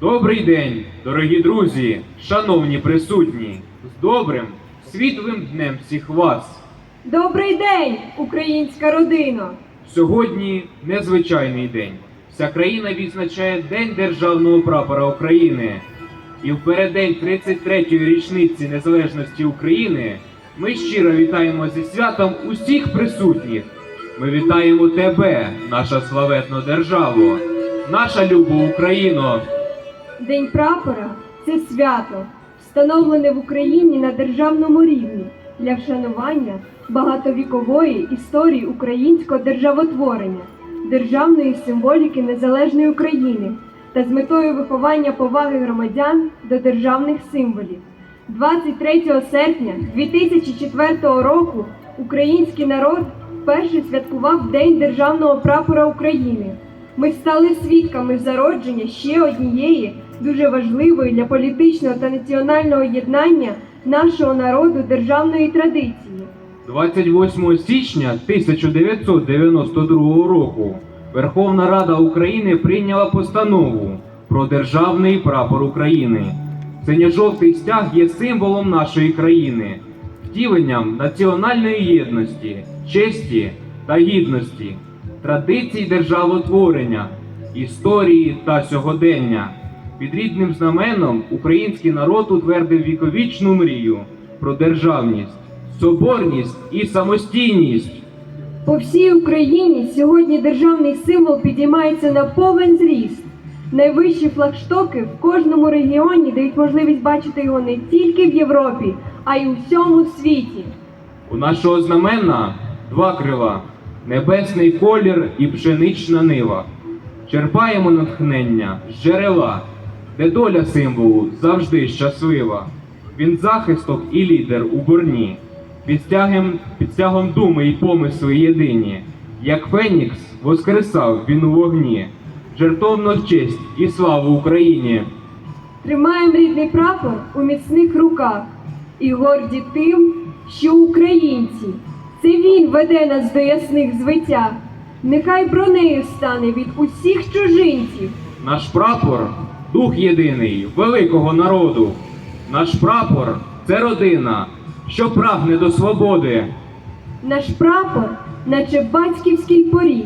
Добрий день, дорогі друзі, шановні присутні, з добрим, світлим днем всіх вас. Добрий день, українська родина! Сьогодні незвичайний день. Вся країна відзначає День Державного прапора України. І в переддень 33-ї річниці незалежності України ми щиро вітаємо зі святом усіх присутніх. Ми вітаємо тебе, наша славетна державо, наша люба Україно. День прапора це свято, встановлене в Україні на державному рівні для вшанування багатовікової історії українського державотворення, державної символіки незалежної України та з метою виховання поваги громадян до державних символів. 23 серпня 2004 року український народ вперше святкував День державного прапора України. Ми стали свідками зародження ще однієї дуже важливої для політичного та національного єднання нашого народу державної традиції. 28 січня 1992 року Верховна Рада України прийняла постанову про державний прапор України. Синьо-жовтий стяг є символом нашої країни, втіленням національної єдності, честі та гідності, традицій державотворення, історії та сьогодення. Під рідним знаменом український народ утвердив віковічну мрію про державність, соборність і самостійність. По всій Україні сьогодні державний символ підіймається на повен зріст. Найвищі флагштоки в кожному регіоні дають можливість бачити його не тільки в Європі, а й у всьому світі. У нашого знамена два крила небесний колір і пшенична нива. Черпаємо натхнення з джерела, де доля символу завжди щаслива. Він захисток і лідер у борні, під стягом, під стягом думи і помисли єдині. Як Фенікс воскресав він у вогні, жертовно честь і славу Україні. Тримаємо рідний прапор у міцних руках і горді тим, що українці. Це він веде нас до ясних звиття. Нехай бронею стане від усіх чужинців. Наш прапор дух єдиний великого народу. Наш прапор це родина, що прагне до свободи. Наш прапор, наче батьківський поріг,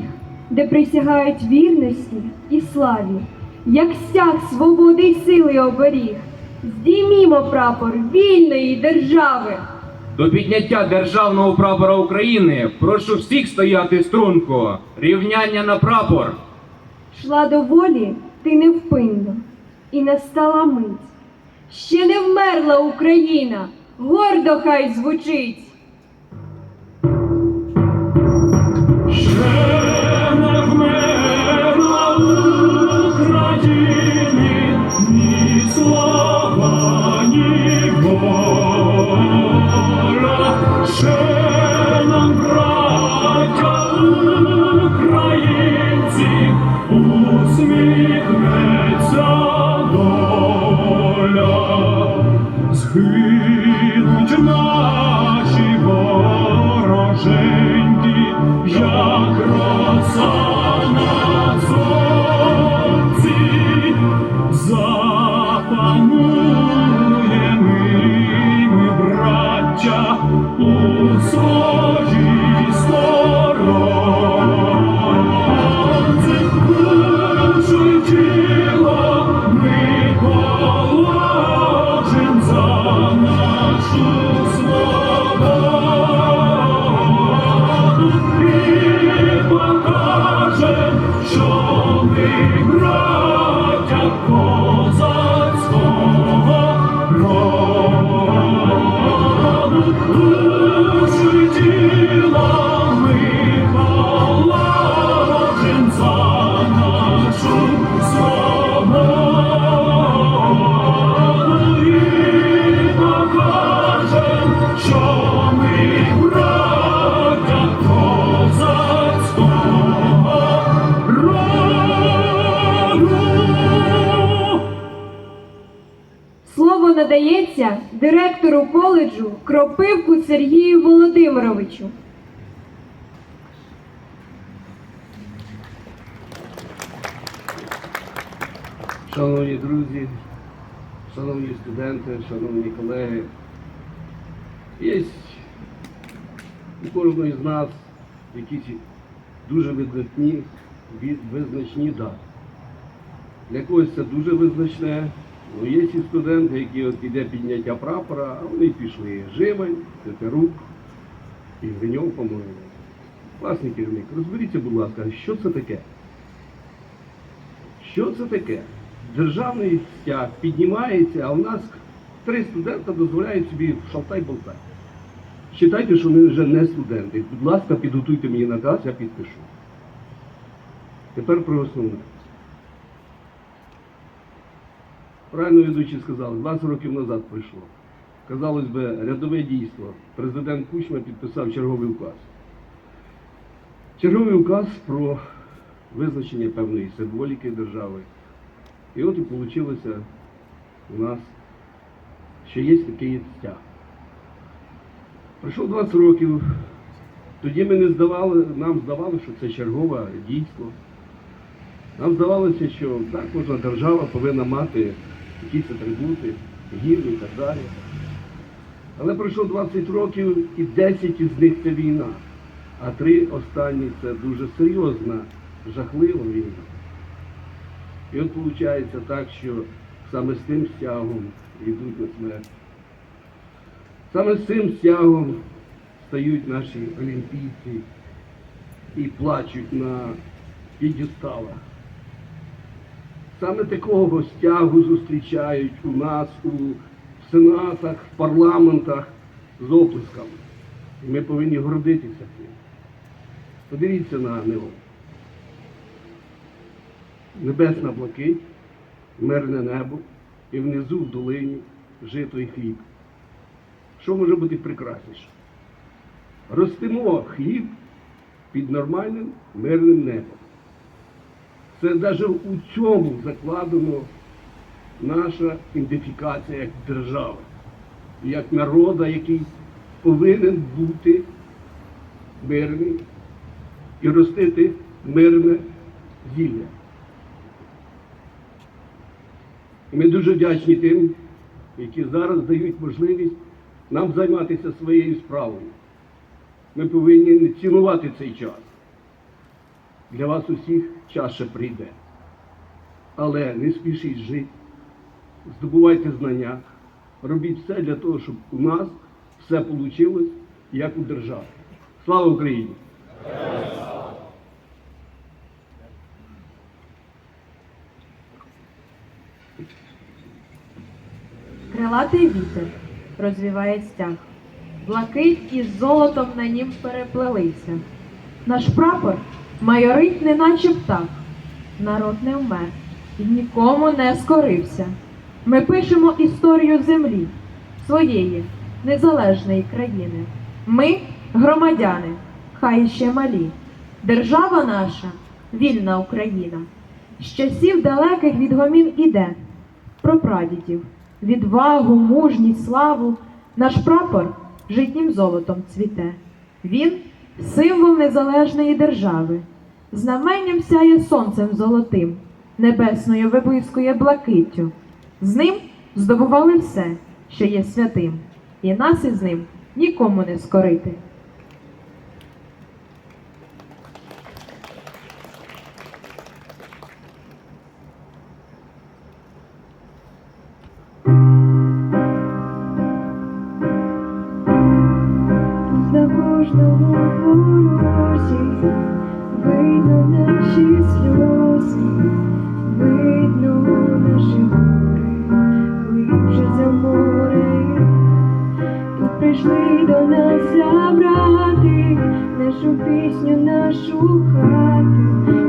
де присягають вірності і славі, як стяг свободи й сили оберіг. Здіймімо прапор вільної держави. До підняття державного прапора України прошу всіх стояти струнко. Рівняння на прапор. Шла до волі ти невпинно, і настала мить. Ще не вмерла Україна, гордо хай звучить. Ще Шановні друзі, шановні студенти, шановні колеги, є у кожного з нас якісь дуже визначні, визначні дати. Для когось це дуже визначне, але є ці студенти, які от іде підняття прапора, а вони пішли Живень, Тетерук, Ігреньов, по-моєму. Класний керівник, розберіться, будь ласка, що це таке? Що це таке? Державний стяг піднімається, а у нас три студента дозволяють собі шалтай-болтай. Считайте, що вони вже не студенти. Будь ласка, підготуйте мені наказ, я підпишу. Тепер про основне. Правильно ведучий сказав, 20 років назад пройшло. Казалось би, рядове дійство. Президент Кучма підписав черговий указ. Черговий указ про визначення певної символіки держави. І от і вийшло у нас, що є такий стяг. Пройшло 20 років, тоді ми не здавали, нам здавалося, що це чергове дійство. Нам здавалося, що так кожна держава повинна мати якісь атрибути, гімн і так далі. Але пройшло 20 років і 10 із них це війна. А три останні це дуже серйозна, жахлива війна. І от виходить так, що саме з тим стягом йдуть на смерть. Саме з цим стягом стають наші олімпійці і плачуть на підісталах. Саме такого стягу зустрічають у нас у сенатах, в парламентах з оплесками. І ми повинні гордитися цим. Подивіться на нього. Небесна блакить, мирне небо, і внизу в долині жито і хліб. Що може бути прекрасніше? Ростимо хліб під нормальним мирним небом. Це навіть у цьому закладено наша ідентифікація як держави, як народа, який повинен бути мирний і ростити мирне зілля. І ми дуже вдячні тим, які зараз дають можливість нам займатися своєю справою. Ми повинні цінувати цей час. Для вас усіх час прийде. Але не спішіть жити, здобувайте знання, робіть все для того, щоб у нас все вийшло, як у державі. Слава Україні! Крилатий вітер розвіває стяг, блакить із золотом на нім переплелися. Наш прапор майорить, неначе птах. Народ не вмер і нікому не скорився. Ми пишемо історію землі, своєї незалежної країни. Ми громадяни, хай ще малі. Держава наша, вільна Україна. З часів далеких від гомін іде про прадідів, відвагу, мужність, славу. Наш прапор житнім золотом цвіте. Він символ незалежної держави. Знаменням сяє сонцем золотим, небесною виблискує блакиттю. З ним здобували все, що є святим, і нас із ним нікому не скорити. Прийшли до нас забрати нашу пісню, нашу хату,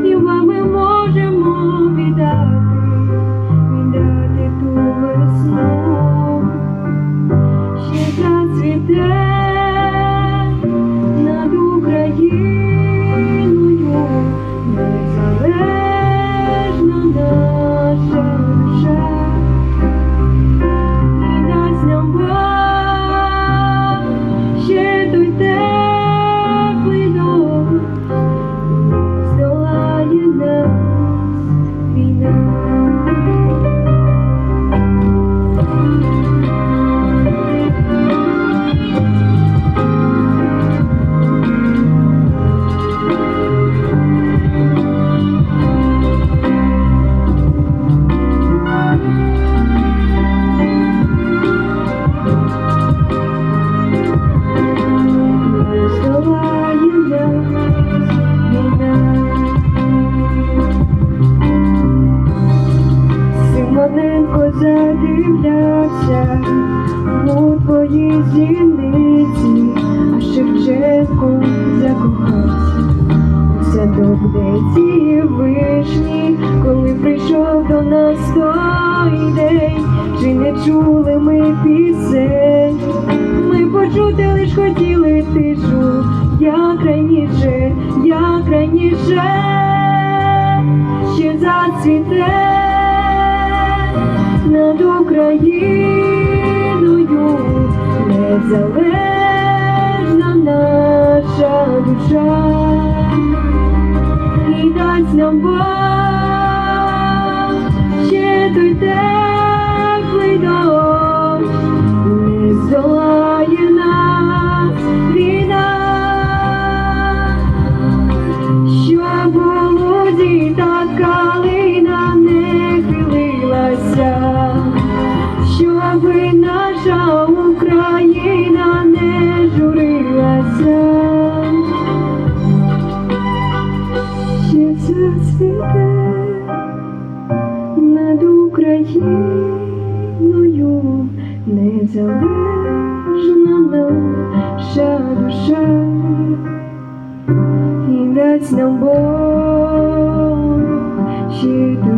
як ще зацвіте над Україною. Незалежна наша душа. І дасть нам Бог ще той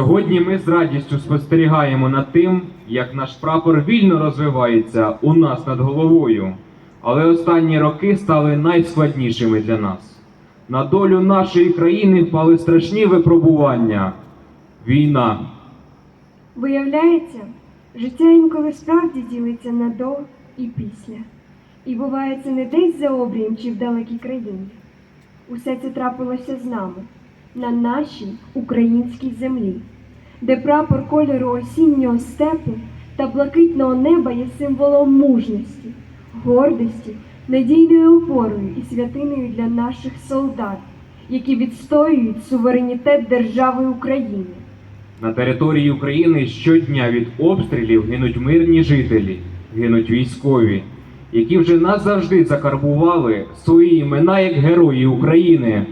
Сьогодні ми з радістю спостерігаємо над тим, як наш прапор вільно розвивається у нас над головою. Але останні роки стали найскладнішими для нас. На долю нашої країни впали страшні випробування. Війна. Виявляється, життя інколи справді ділиться на до і після. І буває це не десь за обрієм чи в далекій країні. Усе це трапилося з нами, на нашій українській землі, де прапор кольору осіннього степу та блакитного неба є символом мужності, гордості, надійною опорою і святиною для наших солдат, які відстоюють суверенітет держави України. На території України щодня від обстрілів гинуть мирні жителі, гинуть військові, які вже назавжди закарбували свої імена як герої України.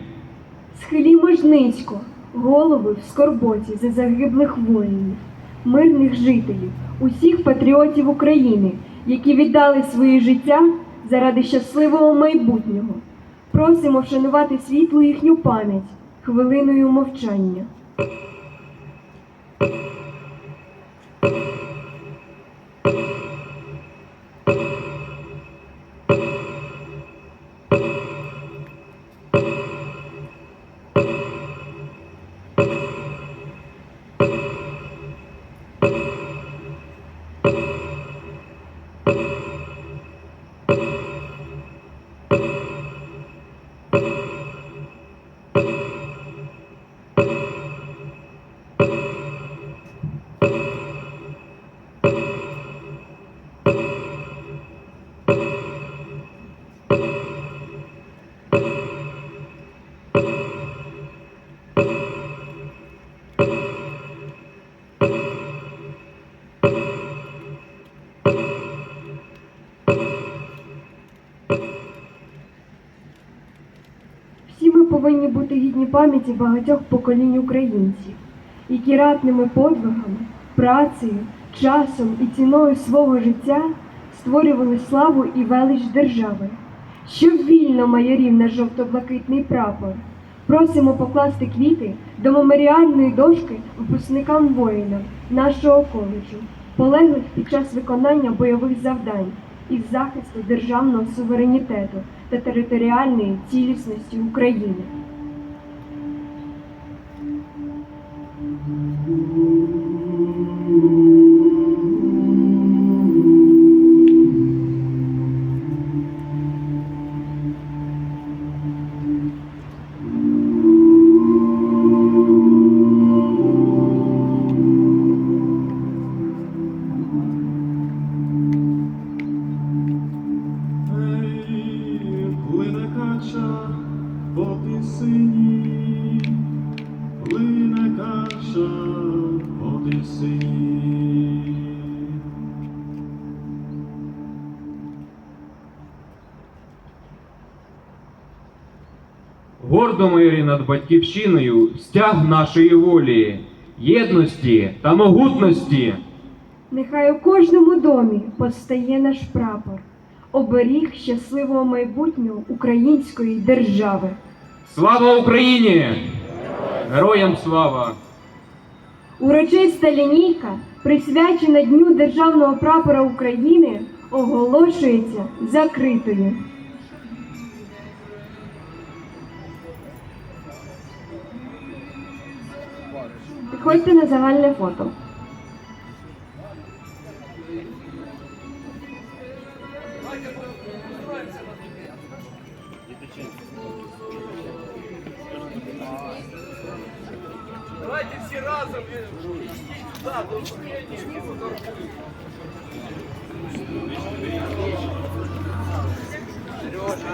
Схилімо жницько, голови в скорботі за загиблих воїнів, мирних жителів, усіх патріотів України, які віддали своє життя заради щасливого майбутнього. Просимо вшанувати світлу їхню пам'ять хвилиною мовчання. Всі ми повинні бути гідні пам'яті багатьох поколінь українців, які ратними подвигами, працею, часом і ціною свого життя створювали славу і велич держави, щоб вільно майорів на жовто-блакитний прапор. Просимо покласти квіти до меморіальної дошки випускникам воїнам нашого коледжу, полеглих під час виконання бойових завдань із захисту державного суверенітету та територіальної цілісності України. Гордо майорі над батьківщиною стяг нашої волі, єдності та могутності. Нехай у кожному домі постає наш прапор, оберіг щасливого майбутнього української держави. Слава Україні! Героям слава! Урочиста лінійка, присвячена Дню Державного прапора України, оголошується закритою. Приходьте на загальне фото. Давайте всі разом да, до Сережа.